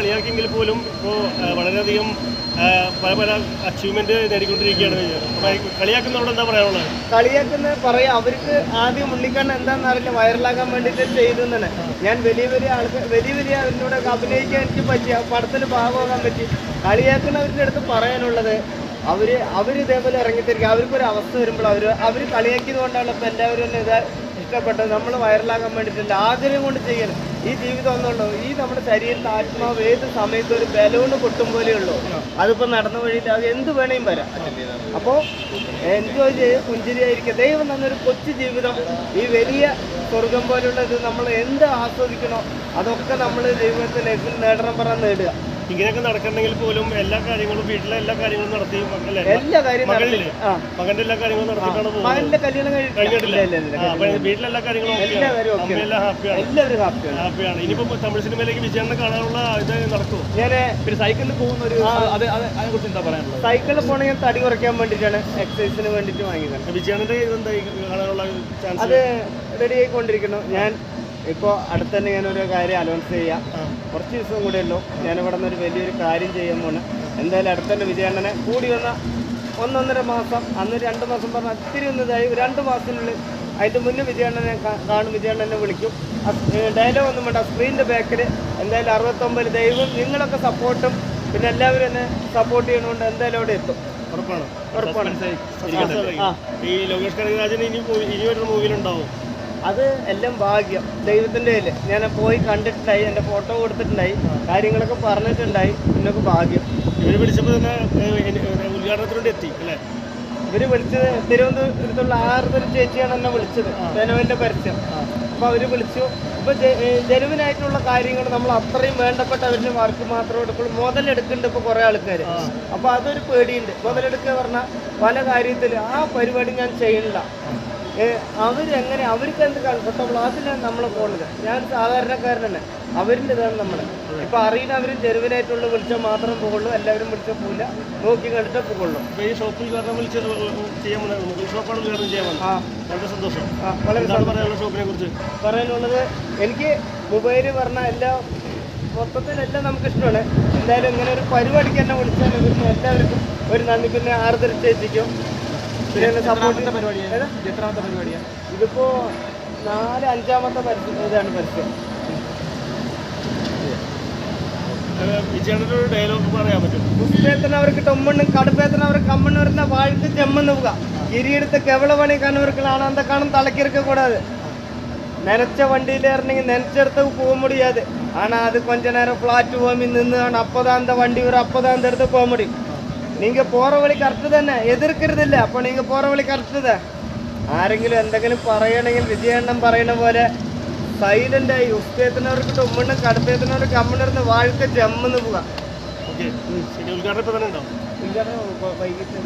കളിയാക്കിയെങ്കിൽ പോലും ഇപ്പോൾ വളരെയധികം പല പല അച്ചീവ്മെന്റ് നേടിക്കൊണ്ടിരിക്കുകയാണ്. കളിയാക്കുന്നവരോട് എന്താ പറയാനുള്ളത്? കളിയാക്കുന്ന പറയാം അവർക്ക് ആദ്യം ഉണ്ണിക്കണ്ണ എന്താണെന്ന് അറിയില്ല വൈറലാക്കാൻ വേണ്ടിയിട്ട് ചെയ്തു തന്നെ ഞാൻ വലിയ വലിയ ആൾക്ക് വലിയ വലിയ അവരിലൂടെ അഭിനയിക്കാൻ എനിക്ക് പറ്റി പടത്തിൽ ഭാഗമാകാൻ പറ്റി. കളിയാക്കുന്നവരുടെ അടുത്ത് പറയാനുള്ളത് അവർ അവർ ഇതേപോലെ ഇറങ്ങിത്തിരിക്കുക. അവർക്കൊരു അവസ്ഥ വരുമ്പോൾ അവർ അവർ കളിയാക്കിയത് കൊണ്ടാണ് ഇപ്പം എല്ലാവരും തന്നെ ഇത് ഇഷ്ടപ്പെട്ടത് നമ്മൾ വൈറലാകാൻ വേണ്ടിയിട്ടില്ല ആഗ്രഹം കൊണ്ട് ചെയ്യണം ഈ ജീവിതം ഒന്നുള്ളൂ ഈ നമ്മുടെ ശരീരത്തെ ആത്മാവ് ഏത് സമയത്തും ഒരു ബലൂണ് പൊട്ടും പോലെ ഉള്ളൂ. അതിപ്പോൾ നടന്ന വഴിയിൽ അത് എന്ത് വേണേലും വരാം. അപ്പോൾ എൻജോയ് ചെയ്ത് പുഞ്ചിരിയായിരിക്കുക ദൈവം തന്നൊരു കൊച്ചു ജീവിതം. ഈ വലിയ സ്വർഗം പോലുള്ള ഇത് നമ്മൾ എന്ത് ആസ്വദിക്കണോ അതൊക്കെ നമ്മൾ ദൈവത്തിന് ലൈഫിൽ നേടണം പറഞ്ഞാൽ നേടുക. ഇങ്ങനെയൊക്കെ നടക്കണമെങ്കിൽ പോലും എല്ലാ കാര്യങ്ങളും വീട്ടിലെ എല്ലാ കാര്യങ്ങളും നടത്തി മക്കളെ എല്ലാ കാര്യങ്ങളും മകളില്ലേ മകന്റെ എല്ലാ കാര്യങ്ങളും നടത്തിയിട്ടാണ് മകന്റെ കല്യാണം കഴിഞ്ഞിട്ടില്ല. വീട്ടിലെല്ലാ കാര്യങ്ങളും എല്ലാവരും ഹാപ്പിയാണ്. ഇനിയിപ്പോ തമിഴ് സിനിമയിലേക്ക് വിജയം കാണാനുള്ള ഇത് നടക്കും. ഞാൻ പിന്നെ സൈക്കിളിൽ പോകുന്ന ഒരു അത് അത് അതിനെ കുറിച്ച് എന്താ പറയാനുള്ളത്? സൈക്കിളിൽ പോണെങ്കിൽ തടി കുറയ്ക്കാൻ വേണ്ടിയിട്ടാണ്. എക്സസൈസിന് വേണ്ടിയിട്ട് വാങ്ങിയത് വിജയന്റെ ഇത് ഈ കാണാനുള്ള ചാൻസ് അത് റെഡി ആയിക്കൊണ്ടിരിക്കുന്നു. ഞാൻ ഇപ്പോൾ അടുത്ത് തന്നെ ഞാൻ ഒരു കാര്യം അനൗൺസ് ചെയ്യാം. കുറച്ച് ദിവസം കൂടെ ഉള്ളൂ. ഞാൻ ഇവിടെ നിന്ന് ഒരു വലിയൊരു കാര്യം ചെയ്യാൻ പോണ്. എന്തായാലും അടുത്ത് തന്നെ വിജയണ്ണനെ കൂടി വന്ന ഒന്നൊന്നര മാസം അന്ന് രണ്ട് മാസം പറഞ്ഞാൽ ഒത്തിരി ഒന്ന് ഇതായി. രണ്ട് മാസത്തിനുള്ളിൽ അതിന്റെ മുന്നേ വിജയണ്ണനെ കാണും. വിജയണ്ണനെ വിളിക്കും. ഡയലോഗ് ഒന്നും വേണ്ട. സ്ക്രീനിന്റെ ബാക്കിൽ എന്തായാലും അറുപത്തൊമ്പത് ദൈവം നിങ്ങളൊക്കെ സപ്പോർട്ടും പിന്നെ എല്ലാവരും എന്നെ സപ്പോർട്ട് ചെയ്യണോണ്ട് എന്തായാലും അവിടെ എത്തും. ഉറപ്പാണ്. ഉറപ്പാണ്. ഈ ലോകേഷ് കനകരാജൻ ഇനി ഇനി ഒരു മൂവിലുണ്ടാവും അത് എല്ലാം ഭാഗ്യം. ദൈവത്തിന്റെ അല്ലേ ഞാൻ പോയി കണ്ടിട്ടുണ്ടായി എന്റെ ഫോട്ടോ കൊടുത്തിട്ടുണ്ടായി കാര്യങ്ങളൊക്കെ പറഞ്ഞിട്ടുണ്ടായി എന്നൊക്കെ ഭാഗ്യം. ഇവർ വിളിച്ചപ്പോൾ തന്നെ ഉദ്ഘാടനത്തിലൂടെ എത്തി അല്ലേ? ഇവർ വിളിച്ചത് തിരുവനന്തപുരത്തുള്ള ആറുതൊരു ചേച്ചിയാണ് എന്നെ വിളിച്ചത് ജനുവിന്റെ പരസ്യം അപ്പോൾ അവർ വിളിച്ചു. ഇപ്പോൾ ജനുവിനായിട്ടുള്ള കാര്യങ്ങൾ നമ്മൾ അത്രയും വേണ്ടപ്പെട്ട അവരുടെ വർക്ക് മാത്രം എടുക്കുള്ളൂ. മുതലെടുക്കുന്നുണ്ട് ഇപ്പോൾ കുറേ ആൾക്കാർ അപ്പോൾ അതൊരു പേടിയുണ്ട്. മുതലെടുക്കുക പറഞ്ഞാൽ പല കാര്യത്തിൽ ആ പരിപാടി ഞാൻ ചെയ്യണില്ല. അവരെങ്ങനെ അവർക്ക് എന്ത് കംഫർട്ടബിൾ അതിലാണ് നമ്മൾ പോകുന്നത് ഞാൻ സാധാരണക്കാരൻ തന്നെ അവരിന്റെ ഇതാണ് നമ്മൾ ഇപ്പൊ അറിയുന്ന അവരും ചെരുവിനായിട്ടുള്ള വിളിച്ചാൽ മാത്രം പോകുള്ളൂ എല്ലാവരും വിളിച്ചാൽ പോകില്ല നോക്കി കണ്ടിട്ട് പോകുള്ളൂ ഈ ഷോപ്പിൽ ചെയ്യാൻ ഷോപ്പാണ് ഉദ്ഘാടനം ചെയ്യാൻ ആ. വളരെ സന്തോഷം. ആ വളരെ എന്താണ് പറയാനുള്ള ഷോപ്പിനെ കുറിച്ച്? പറയാനുള്ളത് എനിക്ക് മൊബൈൽ പറഞ്ഞ എല്ലാ മൊത്തത്തിലെല്ലാം നമുക്ക് ഇഷ്ടമാണ്. എന്തായാലും ഇങ്ങനെ ഒരു പരിപാടിക്ക് തന്നെ വിളിച്ചാൽ എല്ലാവർക്കും ഒരു നന്ദി. പിന്നെ ആർദ്ര സപ്പോർട്ടിന്റെ ഇതിപ്പോ നാല് അഞ്ചാമത്തെ ഇതാണ് പരസ്യം അവർക്ക് ടൊമ്മണ്ണും കടുപ്പേത്തിന് അവർക്ക് വരുന്ന വാഴ്ത്ത് ജമ്മെന്ന് പോവുക. ഇരിയെടുത്ത് കെവള പണി കണ്ണവർക്ക് ആണാന്ത കാണും തലക്കിറക്ക കൂടാതെ. നനച്ച വണ്ടിയിൽ ഇറങ്ങി നനച്ചെടുത്ത് പോകാൻ മുടിയാതെ. ആണാ അത് കൊഞ്ച നേരം ഫ്ലാറ്റ് പോകുമ്പോൾ നിന്നാണ് അപ്പതാന്ത വണ്ടി വരും അപ്പതാന്ത എടുത്ത് പോക മുടിയും நீங்கள் போகிற വഴി കറക്റ്റ് തന്നെ. എതിർക്കരുതില്ല. അപ്പോൾ നിങ്ങൾ പോகிற വഴി കറക്റ്റ് ആരെങ്കിലും എന്തെങ്കിലും പറയണമെങ്കിൽ വിജയണ്ണം പറയണ പോലെ സൈലന്റായി ഉസ്തേത്തിനവർക്കിട്ട് ഉമ്മണ്ണും കടുത്തേത്തിനവർ കമ്മിണിരുന്ന് വാഴ്ക്ക ജമ്മെന്ന് പോവാം. ഉദ്ഘാടനം ഉദ്ഘാടനം വൈകിട്ട്